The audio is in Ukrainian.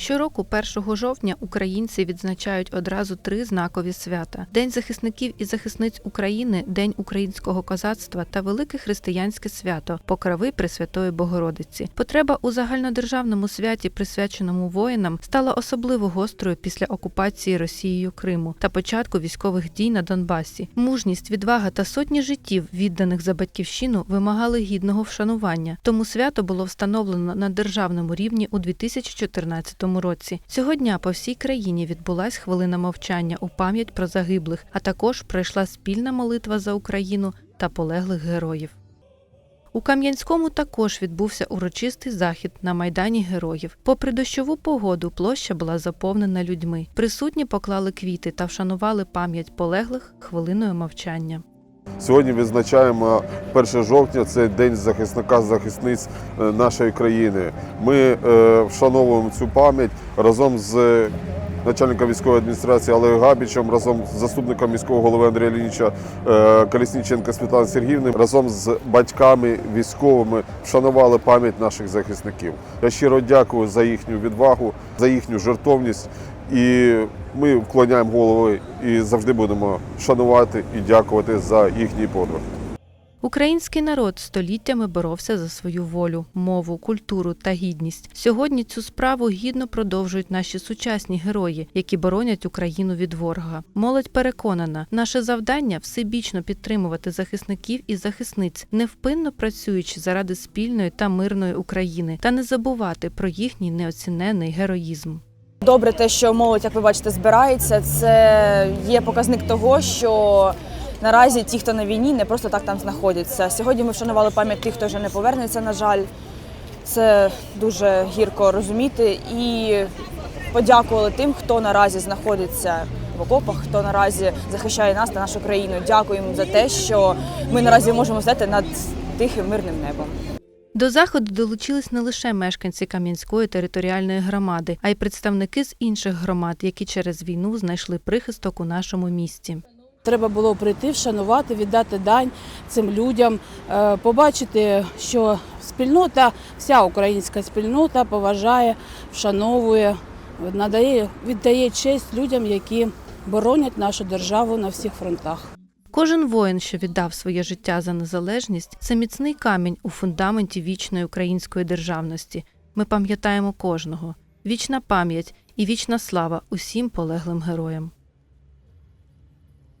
Щороку, 1 жовтня, українці відзначають одразу три знакові свята: День захисників і захисниць України, День українського козацтва та велике християнське свято Покрови Пресвятої Богородиці. Потреба у загальнодержавному святі, присвяченому воїнам, стала особливо гострою після окупації Росією Криму та початку військових дій на Донбасі. Мужність, відвага та сотні життів, відданих за батьківщину, вимагали гідного вшанування. Тому свято було встановлено на державному рівні у 2014 році. Цього дня по всій країні відбулась хвилина мовчання у пам'ять про загиблих, а також пройшла спільна молитва за Україну та полеглих героїв. У Кам'янському також відбувся урочистий захід на Майдані Героїв. Попри дощову погоду, площа була заповнена людьми. Присутні поклали квіти та вшанували пам'ять полеглих хвилиною мовчання. Сьогодні відзначаємо 1 жовтня, це день захисника захисниць е, нашої країни. Ми е, вшановуємо цю пам'ять разом з начальником військової адміністрації Олегом Габічем, разом з заступником міського голови Андрія Лініча е, Колісніченка Світлани Сергіївни, разом з батьками військовими вшанували пам'ять наших захисників. Я щиро дякую за їхню відвагу, за їхню жертовність. І ми вклоняємо голови і завжди будемо шанувати і дякувати за їхній подвиг. Український народ століттями боровся за свою волю, мову, культуру та гідність. Сьогодні цю справу гідно продовжують наші сучасні герої, які боронять Україну від ворога. Молодь переконана, наше завдання всебічно підтримувати захисників і захисниць, невпинно працюючи заради спільної та мирної України, та не забувати про їхній неоцінений героїзм. Добре, те, що молодь, як ви бачите, збирається, це є показник того, що наразі ті, хто на війні, не просто так там знаходяться. Сьогодні ми вшанували пам'ять тих, хто вже не повернеться, на жаль. Це дуже гірко розуміти. І подякували тим, хто наразі знаходиться в окопах, хто наразі захищає нас та нашу країну. Дякуємо за те, що ми наразі можемо стати над тихим мирним небом. До заходу долучились не лише мешканці Кам'янської територіальної громади, а й представники з інших громад, які через війну знайшли прихисток у нашому місті. Треба було прийти, вшанувати, віддати дань цим людям, е, побачити, що спільнота, вся українська спільнота поважає, вшановує, надає, віддає честь людям, які боронять нашу державу на всіх фронтах. Кожен воїн, що віддав своє життя за незалежність, це міцний камінь у фундаменті вічної української державності. Ми пам'ятаємо кожного. Вічна пам'ять і вічна слава усім полеглим героям.